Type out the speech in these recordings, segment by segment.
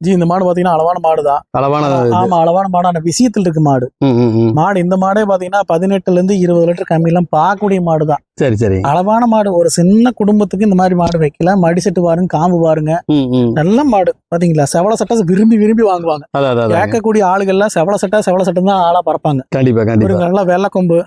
G இந்த மாடு பாத்தீங்கன்னா அளவான மாடுதான். அளவான இது. ஆமா அளவான மாடான விஷயத்துல இருக்கு மாடு. மாடு இந்த மாடே பாத்தீங்கன்னா பதினெட்டுல இருந்து இருபது லிட்டர் கம்மி எல்லாம் பார்க்கக்கூடிய மாடுதான். சரி சரி. அளவான மாடு. ஒரு சின்ன குடும்பத்துக்கு இந்த மாதிரி மாடு வைக்கல. மடி செட்டு பாருங்க காம்பு பாருங்க. நல்ல மாடு. பாத்தீங்களா? செவல சட்டை விரும்பி விரும்பி வாங்குவாங்க. கேட்கக்கூடிய ஆளுகள்லாம் செவல சட்டை செவல சட்டை தான் ஆளா பறப்பாங்க. கண்டிப்பா கண்டிப்பா. நல்ல வெள்ளை கொம்பு.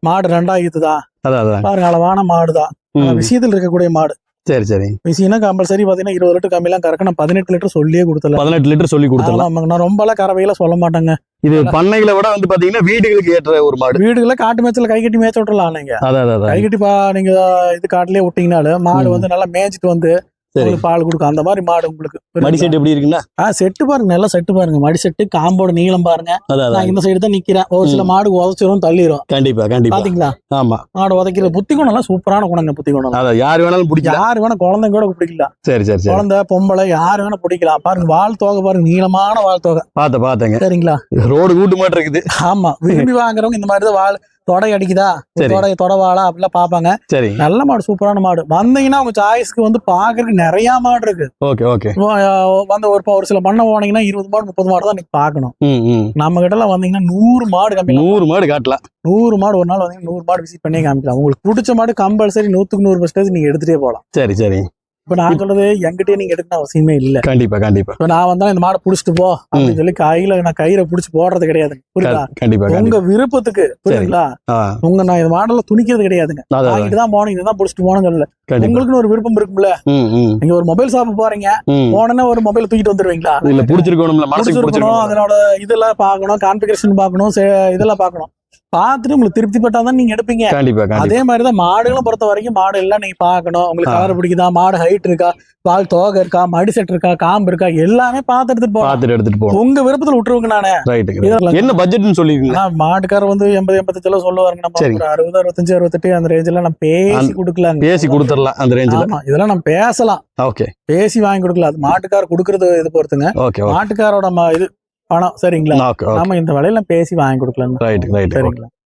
மாடு ரெண்டாயிரத்துதான். அதான் அதான் பாருங்க அளவான மாடுதான். ஆனா. விஷயத்துல இருக்கக்கூடிய மாடு. சரி சரி. விஷயம்னா கம்பல்சரி பாத்தீங்கன்னா இருபது லிட்டர் கம்மியெல்லாம் கறக்க நான் பதினெட்டு லிட்டர் சொல்லியே கொடுத்தல பதினெட்டு லிட்டர் சொல்லி கொடுத்துடலாம். ஆமாங்க. நான் ரொம்ப எல்லாம் கறவையில சொல்ல மாட்டேங்க. இது பண்ணைகளை விட வந்து பாத்தீங்கன்னா வீடுகளுக்கு ஏற்ற ஒரு மாடு. வீடுகளை காட்டு மேய்ச்சல கை கட்டி மேய்ச்ச விட்டுறலாம் நீங்க கை கட்டி பா நீங்க இது காட்டுலயே விட்டீங்கனாலும் மாடு. வந்து நல்லா மேய்ச்சிட்டு வந்து உங்களுக்கு பால் கொடுக்கும். அந்த மாதிரி மாடு உங்களுக்கு மடி செட் எப்படி இருக்குன்னா? ஆ செட்டு பாருங்க. நல்லா செட்டு பாருங்க. மடி செட்டு காம்போட நீளம் பாருங்க. நான் இந்த சைடு தான் நிக்கிறேன். ஒரு சில. மாடு உதச்சிரும் தள்ளிரும். கண்டிப்பா கண்டிப்பா. பாத்தீங்களா? ஆமா. மாடு உதைக்கிற புத்தி குணம் எல்லாம் சூப்பரான குணங்க புத்தி குணம் அதான் யார் வேணாலும் பிடிக்கலாம். யாரு வேணா குழந்தைங்க கூட பிடிக்கலாம் சரி சரி குழந்தை பொம்பளை யாரு வேணா பிடிக்கலாம். பாருங்க வால் தோகை பாருங்க. நீளமான வால் தோகை. பார்த்த பார்த்தேங்க. சரிங்களா? ரோடு கூட்டு மாட்டு இருக்குது. ஆமா. விரும்பி வாங்குறவங்க இந்த மாதிரி தான் வால் தொடை அடிக்குதா. தொடை தொட வாழா அப்படிலாம் பாப்பாங்க சரி. நல்ல மாடு சூப்பரான மாடு. வந்தீங்கன்னா உங்க சாய்ஸ்க்கு வந்து பாக்குறதுக்கு நிறைய மாடு இருக்கு. Okay okay. வந்து ஒரு ப- ஒரு சில பண்ண போனீங்கன்னா இருபது மாடு முப்பது மாடு தான் நீங்க பாக்கணும் நம்ம கிட்ட எல்லாம் வந்தீங்கன்னா நூறு மாடு கம்மி நூறு மாடு காட்டலாம். நூறு மாடு ஒரு நாள் வந்தீங்கன்னா நூறு மாடு விசிட் பண்ணி காமிக்கலாம். உங்களுக்கு பிடிச்ச மாடு கம்பல்சரி நூத்துக்கு நூறு பர்சன்டேஜ் நீங்க எடுத்துட்டே போகலாம். சரி சரி. இப்ப நான் சொல்றது என்கிட்டயே நீங்க எடுக்கணும் அவசியமே இல்ல. கண்டிப்பா கண்டிப்பா. இப்ப நான் வந்தா இந்த மாடை புடிச்சிட்டு போ அப்படின்னு சொல்லி கையில நான் கயிறை புடிச்சு போடுறது கிடையாது புரியுதா? கண்டிப்பா உங்க விருப்பத்துக்கு புரியுங்களா ஆ. உங்க நான் இந்த மாடல துணிக்கிறது கிடையாதுங்க. வாங்கிட்டு தான் போனோம் இதுதான் புடிச்சிட்டு போனோம் சொல்லல. உங்களுக்குன்னு ஒரு விருப்பம் இருக்கும்ல? நீங்க ஒரு மொபைல் ஷாப் போறீங்க போனோன்னா ஒரு மொபைல் தூக்கிட்டு வந்துருவீங்களா? இல்ல பிடிச்சிருக்கணும் புடிச்சிருக்கணும். அதனோட இதெல்லாம் பார்க்கணும் கான்ஃபிகரேஷன் பார்க்கணும் சே- இதெல்லாம் பார்க்கணும். பார்த்துட்டு உங்களுக்கு திருப்தி பட்டாதான் நீங்க எடுப்பீங்க. கண்டிப்பா அதே மாதிரிதான் மாடுகளை பொறுத்த வரைக்கும் மாடு எல்லாம் நீங்க பார்க்கணும். உங்களுக்கு. கலர் பிடிக்குதா? மாடு ஹைட் இருக்கா? பால் தோகை இருக்கா? மடி செட் இருக்கா? காம்பு இருக்கா? எல்லாமே பார்த்து எடுத்துட்டு போகணும். எடுத்துட்டு போகணும். உங்க விருப்பத்துல விட்டுருவங்க நானு. என்ன பட்ஜெட்னு சொல்லிருக்கீங்க? மாட்டுக்காரர் வந்து எண்பது எண்பத்தஞ்சு எல்லாம் சொல்லுவாருங்க. நம்ம அறுபது அறுபத்தஞ்சு அறுபத்தெட்டு அந்த ரேஞ்சில நான் பேசி கொடுக்கலாங்க. பேசி கொடுத்துடலாம் அந்த ரேஞ்சில் இதெல்லாம் நம்ம பேசலாம். ஓகே பேசி வாங்கி கொடுக்கலாம். அது மாட்டுக்காரர் கொடுக்கறது இது பொறுத்துங்க. மாட்டுக்காரோட இது பணம் சரிங்களா? நாம இந்த விலையில பேசி வாங்கி கொடுக்கலாம் ரைட் ரைட் சரிங்களா?